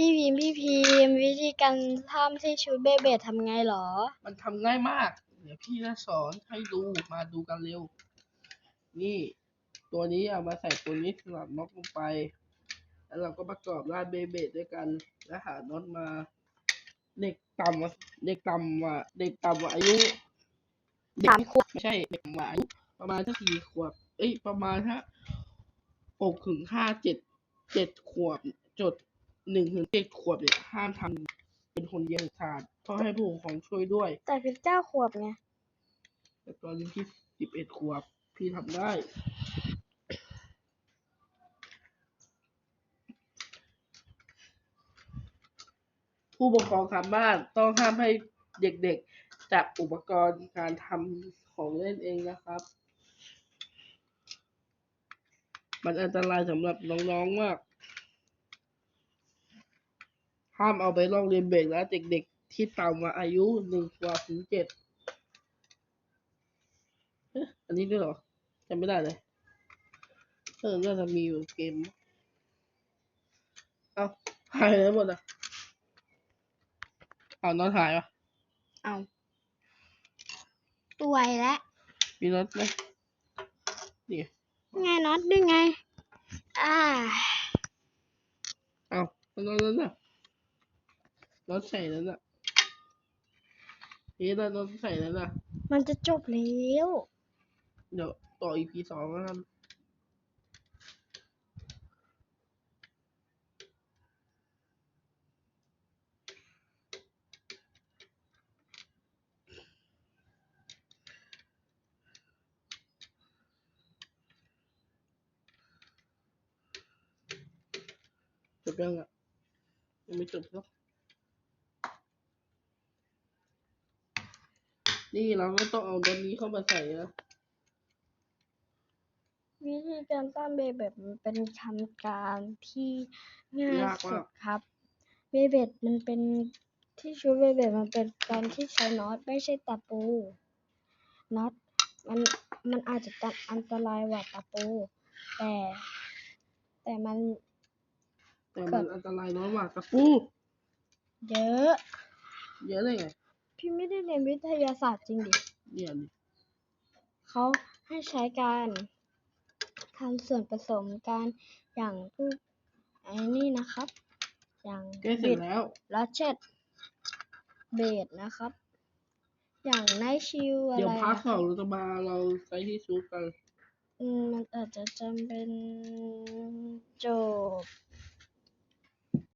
พี่พิมพ์พี่พิมพ์วิธีการทำที่ชุดเบเบดทำไงเหรอ มันทำง่ายมาก เดี๋ยวพี่จะสอนให้ดูมาดูกันเร็ว นี่ ตัวนี้เอามาใส่ตัวนี้สลับน็อตลงไป แล้วเราก็ประกอบร่างเบเบดด้วยกัน แล้วหาน็อตมา เด็กต่ำกว่าเด็กต่ำกว่าเด็กต่ำกว่าอายุสามขวบ ไม่ใช่เด็กต่ำกว่าอายุประมาณสักสี่ขวบ เอ้ยประมาณฮะหกถึงห้าเจ็ดเจ็ดขวบจด หนึ่งถึงเจ็ดขวบเนี่ยห้ามทำเป็นคนเดียวขาดต้องให้ผู้ปกครองช่วยด้วย แต่พิมพ์เก้าขวบไงแต่ตอนนี้พี่สิบเอ็ดขวบพี่ทำได้ ผู้ปกครองทางบ้านต้องห้ามให้เด็กๆจับอุปกรณ์การทำของเล่นเองนะครับ มันอันตรายสำหรับน้องๆมาก ห้ามเอาไปลองเรียนเบรกแล้วเด็กๆที่ต่ำกว่าอายุหนึ่งขวบถึงเจ็ดเอ๊ะอันนี้ด้วยเหรอจำไม่ได้เลยเออน่าจะมีอยู่เกม เอาหายไปไหนหมดอะเอาน็อตหายวะเอาตัวยแล้วมีน็อตไหมนี่ไงน็อตด้วยไง อ่า เอาเอาน็อตนั้นน่ะ น็อตใส่นั้นน่ะเอ๊ะน็อตใส่นั้นน่ะ มันจะจบแล้ว เดี๋ยวต่อ EP สองแล้วกันจบยังอะยังไม่จบหรอก นี่เราก็ต้องเอาตัวนี้เข้ามาใส่นะวิธีการตั้งเบเบดมันเป็นคำการที่ง่ายยากสุมาดกครับ เบเบดมันเป็นที่ชุดเบเบดมันเป็นการที่ใช้น็อตไม่ใช่ตะปูน็อตมันมันอาจจะตัดอันตรายกว่าตะปู แต่ แต่มันแต่มันอันตรายน้อยกว่าตะปู เยอะ เยอะเลยไง พี่ไม่ได้เรียนวิทยาศาสตร์จริงดิเนี่ยนี่เขาให้ใช้การทำส่วนผสมกันอย่างรูปไอ้นี่นะครับ อย่างใกล้เสร็จแล้ว ลัชเชตเบดนะครับ อย่างไนชิวอะไรเดี๋ยวพาร์ทนะสองเราจะมาเราใช้ที่ซูปกัน อืมมันอาจจะจำเป็นจบ